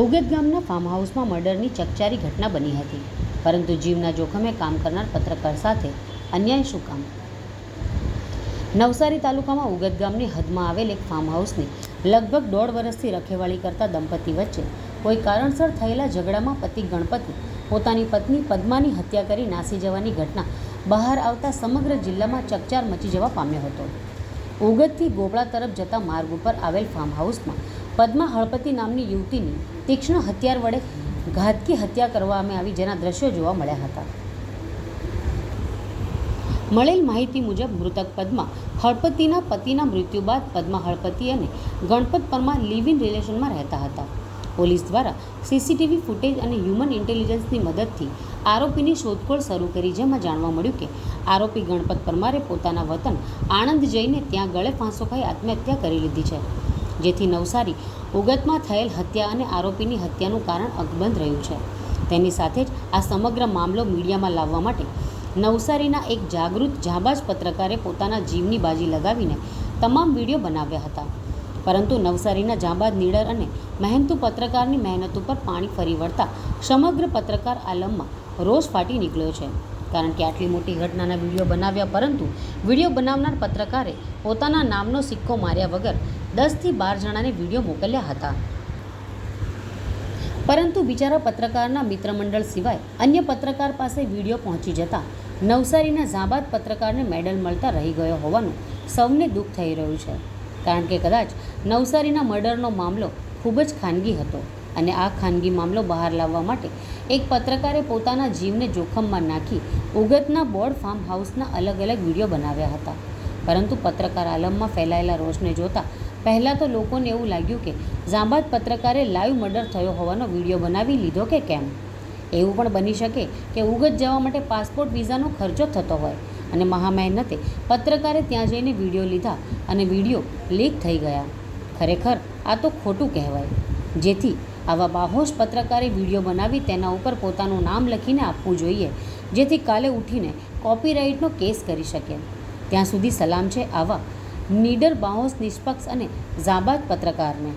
ઉગત ગામના ફાર્મ હાઉસમાં મર્ડરની ચકચારી ઘટના બની હતી. પરંતુ જીવના જોખમે કામ કરનાર પત્રકાર સાથે અન્યાય શું કામ? નવસારી તાલુકામાં ઉગત ગામની હદમાં આવેલ એક ફાર્મ હાઉસની લગભગ દોઢ વર્ષથી રખેવાળી કરતા દંપતી વચ્ચે કોઈ કારણસર થયેલા ઝઘડામાં પતિ ગણપતિ પોતાની પત્ની પદ્માની હત્યા કરી નાસી જવાની ઘટના બહાર આવતા સમગ્ર જિલ્લામાં ચકચાર મચી જવા પામ્યો હતો. ઉગતથી ગોબળા તરફ જતા માર્ગ ઉપર આવેલ ફાર્મ હાઉસમાં પદ્મા હળપતિ નામની યુવતીની તીક્ષ્ણ હથિયાર વડે ઘાતકી હત્યા કરવામાં આવી જેના દ્રશ્યો જોવા મળ્યા હતા. મળેલ માહિતી મુજબ મૃતક પદ્મા હળપતિના પતિના મૃત્યુ બાદ પદ્મા હળપતિ અને ગણપત પરમાર લિવ ઇન રિલેશનમાં રહેતા હતા. પોલીસ દ્વારા સીસીટીવી ફૂટેજ અને હ્યુમન ઇન્ટેલિજન્સની મદદથી આરોપીની શોધખોળ શરૂ કરી, જેમાં જાણવા મળ્યું કે આરોપી ગણપત પરમારે પોતાના વતન આણંદ જઈને ત્યાં ગળે ફાંસો ખાઈ આત્મહત્યા કરી લીધી છે. જેથી નવસારી ઉગતમાં થયેલ હત્યા અને આરોપીની હત્યાનું કારણ અકબંધ રહ્યું છે. તેની સાથે જ આ સમગ્ર મામલો મીડિયામાં લાવવા માટે નવસારીના એક જાગૃત, જાબાજ પત્રકારે પોતાના જીવની બાજી લગાવીને તમામ વીડિયો બનાવ્યા હતા. પરંતુ નવસારીના જાંબાજ નીડર અને મહેનતુ પત્રકારની મહેનત ઉપર પાણી ફરી વળતા સમગ્ર પત્રકાર આલમમાં રોષ ફાટી નીકળ્યો છે. કારણ કે આટલી મોટી ઘટનાના વીડિયો બનાવ્યા પરંતુ વીડિયો બનાવનાર પત્રકારે પોતાના નામનો સિક્કો માર્યા વગર દસથી બાર જણાને વીડિયો મોકલ્યા હતા. પરંતુ બિચારા પત્રકારના મિત્રમંડળ સિવાય અન્ય પત્રકાર પાસે વીડિયો પહોંચી જતા નવસારીના ઝાબાદ પત્રકારને મેડલ મળતા રહી ગયો હોવાનું સૌને દુઃખ થઈ રહ્યું છે. કારણ કે કદાચ નવસારીના મર્ડરનો મામલો ખૂબ જ ખાનગી હતો. અને આ ખાનગી મામલો બહાર લાવવા માટે એક પત્રકારે પોતાના જીવને જોખમમાં નાખી ઉગતના બોર્ડ ફાર્મ હાઉસના અલગ અલગ વીડિયો બનાવ્યા હતા. પરંતુ પત્રકાર આલમમાં ફેલાયેલા રોષને જોતા પહેલાં તો લોકોને એવું લાગ્યું કે જાંબાદ પત્રકારે લાઈવ મર્ડર થયો હોવાનો વીડિયો બનાવી લીધો કે કેમ? એવું પણ બની શકે કે ઉગત જવા માટે પાસપોર્ટ વિઝાનો ખર્ચો થતો હોય અને મહા મહેનતે પત્રકારે ત્યાં જઈને વીડિયો લીધા અને વીડિયો લીક થઈ ગયા. ખરેખર આ તો ખોટું કહેવાય. જેથી આવા બાહોશ પત્રકારે વીડિયો બનાવી તેના ઉપર પોતાનું નામ લખીને આપવું જોઈએ, જેથી કાલે ઉઠીને કોપીરાઇટનો કેસ કરી શકે. ત્યાં સુધી સલામ છે આવા નીડર, બાહોશ, નિષ્પક્ષ અને ઝાબાજ પત્રકારને.